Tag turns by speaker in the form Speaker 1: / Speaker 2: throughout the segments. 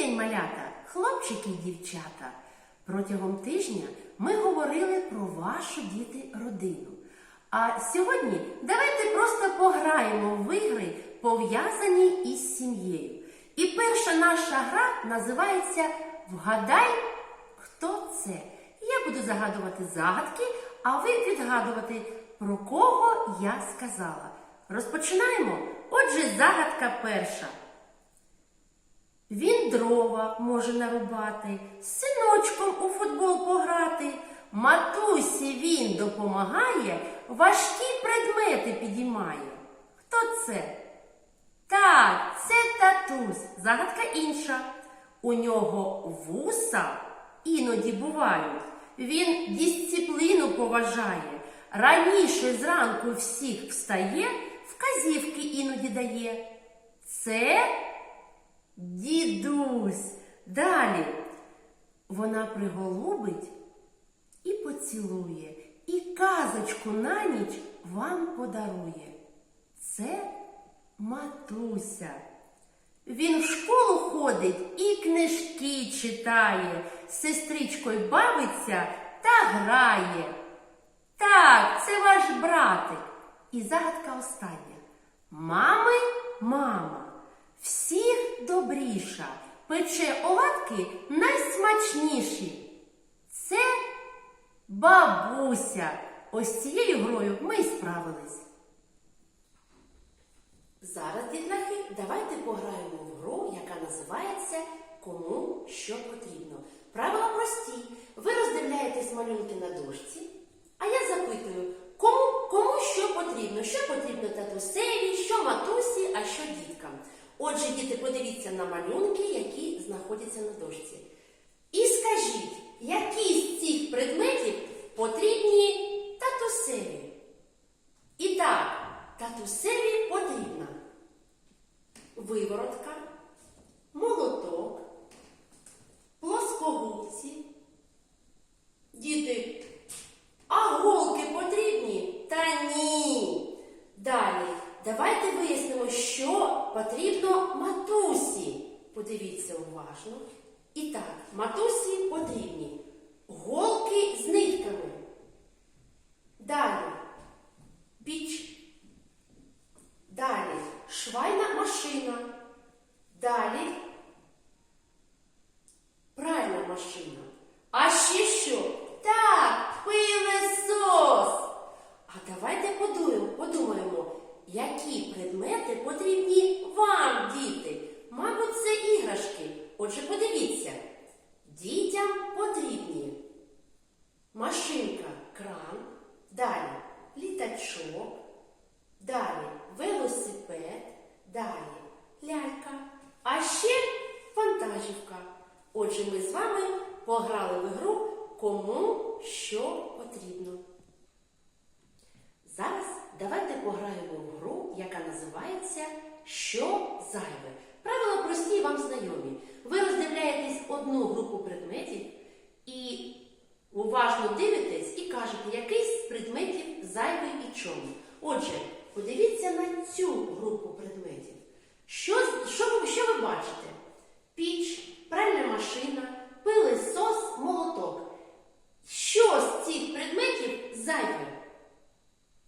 Speaker 1: день, малята, хлопчики і дівчата. Протягом тижня ми говорили про вашу діти родину. А сьогодні давайте просто пограємо в ігри, пов'язані із сім'єю. І перша наша гра називається Вгадай, хто це. Я буду загадувати загадки, а ви відгадувати, про кого я сказала. Розпочинаємо. Отже, загадка перша. Він дрова може нарубати, синочком у футбол пограти. Матусі він допомагає, важкі предмети підіймає. Хто це? Так, це татусь. Загадка інша. У нього вуса іноді бувають. Він дисципліну поважає. Раніше зранку всіх встає, вказівки іноді дає. Це дідусь. Далі вона приголубить і поцілує, і казочку на ніч вам подарує. Це матуся. Він в школу ходить і книжки читає, з сестричкою бавиться та грає. Так, це ваш братик. І загадка остання. Мами, мама, всіх добріша, пече оладки найсмачніші. Це бабуся. Ось цією грою ми й справились. Зараз, дітлахи, давайте пограємо в гру, яка називається Кому що потрібно. Правила прості. Ви роздивляєтесь малюнки на дошці, а я запитую, кому, кому що потрібно? Що потрібно татусеві, що матусі, а що діткам. Отже, діти, подивіться на малюнки, які знаходяться на дошці. І скажіть, які з цих предметів потрібні татусеві? І так, татусеві потрібна виворотка, молоток, плоскогубці. Діти, а голки потрібні? Та ні. Далі, давайте вияснимо, що потрібно матусі. Подивіться уважно. І так, матусі потрібні голки з нитками. Далі піч. Далі швайна машина. Далі пральна машина. А ще що? Так, пилесос. А давайте подумаємо, подумаємо, які предмети потрібні вам, діти. Мабуть, це іграшки. Отже, подивіться, дітям потрібні машинка, кран, далі літачок, далі велосипед, далі лялька, а ще вантажівка. Отже, ми з вами пограли в ігру кому що потрібно. Зараз давайте пограємо в гру, яка називається Що зайве. Правила прості вам знайомі. Ви роздивляєтесь одну групу предметів і уважно дивитесь і кажете, який з предметів зайвий і чому. Отже, подивіться на цю групу предметів. Що, що, що ви бачите? Піч, пральна машина, пилисос, молоток. Що з цих предметів зайве?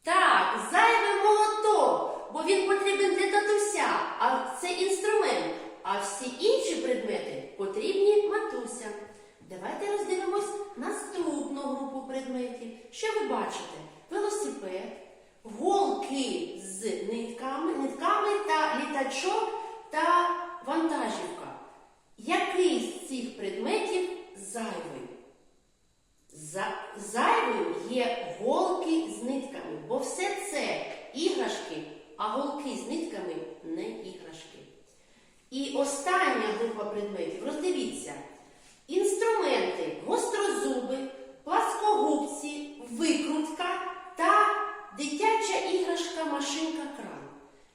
Speaker 1: Так, зайвий молоток, бо він потрібен для татуся, а це інструмент. А всі інші предмети потрібні матусям. Давайте роздивимось наступну групу предметів. Що ви бачите? Велосипед, голки з нитками, нитками та літачок та вантажівка. Який з цих предметів зайвий? За- Зайвою є голки з нитками, бо все це іграшки, а голки з нитками не іграшки. І остання група предметів, роздивіться, інструменти, гострозуби, пласкогубці, викрутка та дитяча іграшка машинка кран.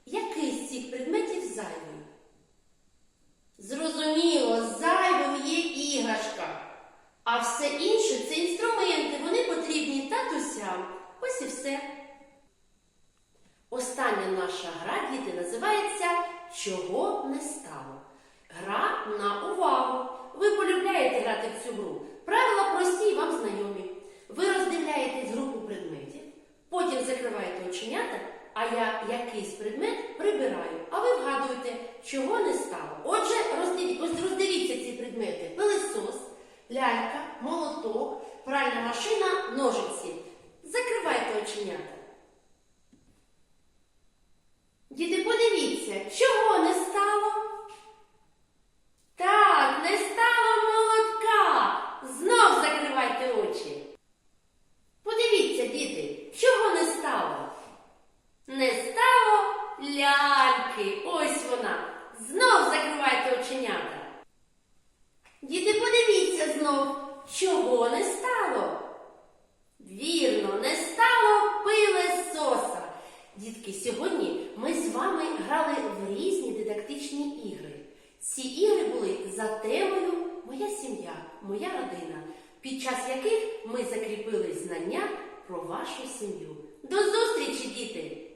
Speaker 1: Який з цих предметів зайвий? Зрозуміло, зайвим є іграшка. А все інше це інструменти, вони потрібні татусям. Ось і все. Остання наша гра, діти, називається Чого не стало. Гра на увагу. Ви полюбляєте грати в цю гру. Правила прості і вам знайомі. Ви роздивляєтесь групу предметів, потім закриваєте оченята, а я якийсь предмет прибираю, а ви вгадуєте, чого не стало. Отже, роздивіться ці предмети: пилисос, лялька, молоток, пральна машина, ножиці. Закривайте оченята. Діти, подивіться, чого не стало? Так, не стало молотка. Знов закривайте очі. Подивіться, діти, чого не стало? Не стало ляльки. Ось вона. Знов закривайте оченята. Діти, подивіться знов, чого не стало? Вірно, не стало пилесоса. Дітки, сьогодні ми з вами грали в різні дидактичні ігри. Ці ігри були за темою Моя сім'я, моя родина, під час яких ми закріпили знання про вашу сім'ю. До зустрічі, діти!